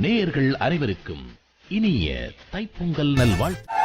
நேயர்கள் அனைவருக்கும் இனிய தைப்பொங்கல் நல்வாழ்த்து